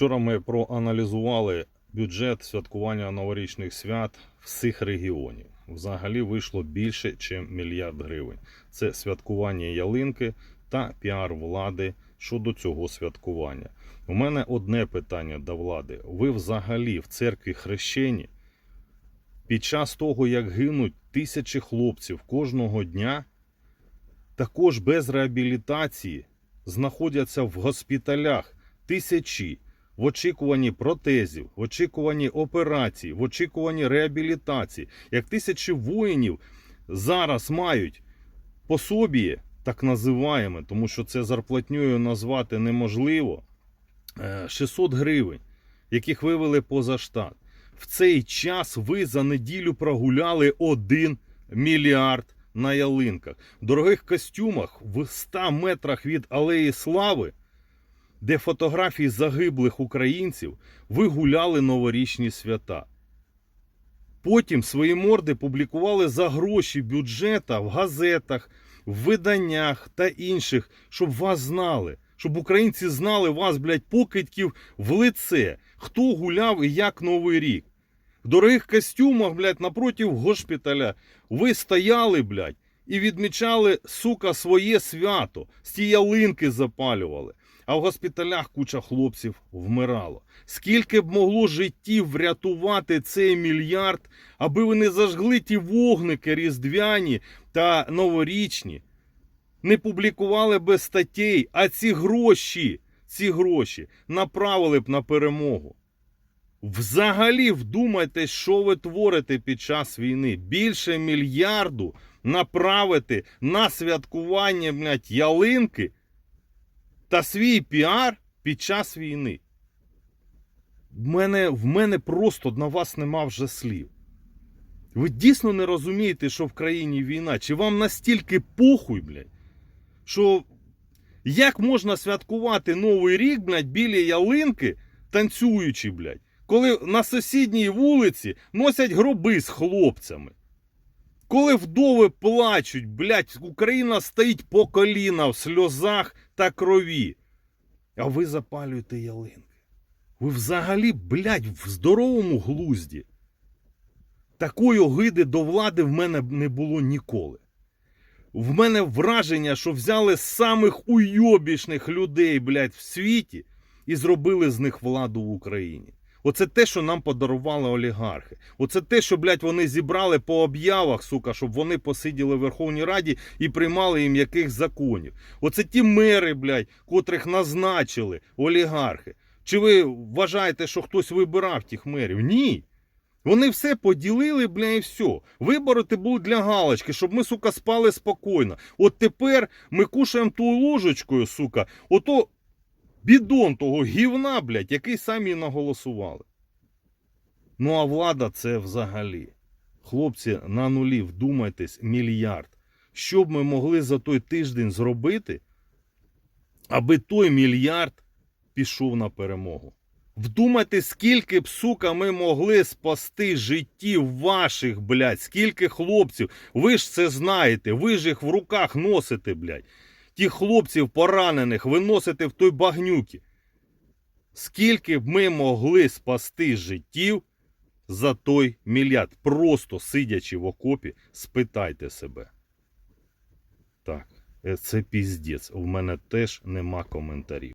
Вчора ми проаналізували бюджет святкування новорічних свят всіх регіонів. Взагалі вийшло більше, ніж мільярд гривень. Це святкування ялинки та піар влади щодо цього святкування. У мене одне питання до влади. Ви взагалі в церкві хрещені під час того, як гинуть тисячі хлопців кожного дня, також без реабілітації знаходяться в госпіталях тисячі в очікуванні протезів, в очікуванні операцій, в очікуванні реабілітації. Як тисячі воїнів зараз мають пособі, так називаємо, тому що це зарплатньою назвати неможливо, е, 600 гривень, яких вивели поза штат. В цей час ви за неділю прогуляли 1 мільярд на ялинках. В дорогих костюмах в 100 метрах від Алеї Слави, де фотографії загиблих українців, ви гуляли новорічні свята. Потім свої морди публікували за гроші бюджета в газетах, в виданнях та інших, щоб вас знали, щоб українці знали вас, блядь, покидьків в лице, хто гуляв і як Новий рік. В дорогих костюмах, блядь, напротив госпіталя ви стояли, блядь, і відмічали, сука, своє свято, з ті ялинки запалювали. А в госпіталях куча хлопців вмирало. Скільки б могло життів врятувати цей мільярд, аби ви не зажгли ті вогники різдвяні та новорічні, не публікували би статей, а ці гроші, ці гроші направили б на перемогу. Взагалі вдумайтесь, що ви творите під час війни. Більше мільярду направити на святкування блядь, ялинки та свій піар під час війни. В мене, в мене просто на вас нема вже слів. Ви дійсно не розумієте, що в країні війна? Чи вам настільки похуй, блядь, що як можна святкувати Новий рік, блядь, біля ялинки, танцюючи, блядь, коли на сусідній вулиці носять гроби з хлопцями? Коли вдови плачуть, блядь, Україна стоїть по коліна в сльозах та крові. А ви запалюєте ялинки. Ви взагалі, блядь, в здоровому глузді. Такої огиди до влади в мене не було ніколи. В мене враження, що взяли самих уйобішних людей, блядь, в світі і зробили з них владу в Україні. Оце те, що нам подарували олігархи. Оце те, що, блядь, вони зібрали по об'явах, сука, щоб вони посиділи в Верховній Раді і приймали їм яких законів. Оце ті мери, блядь, котрих назначили олігархи. Чи ви вважаєте, що хтось вибирав тих мерів? Ні. Вони все поділили, бля, і все. Вибори ти були для галочки, щоб ми, сука, спали спокійно. От тепер ми кушаємо ту ложечкою, сука, ото бідон того гівна, блядь, який самі наголосували. Ну а влада це взагалі. Хлопці, на нулі, вдумайтесь, мільярд. Що б ми могли за той тиждень зробити, аби той мільярд пішов на перемогу? Вдумайте, скільки б, сука, ми могли спасти життів ваших, блядь, скільки хлопців. Ви ж це знаєте, ви ж їх в руках носите, блядь. Тих хлопців поранених виносити в той багнюки. Скільки б ми могли спасти життів за той мільярд, просто сидячи в окопі, спитайте себе. Так, е, це піздець. У мене теж нема коментарів.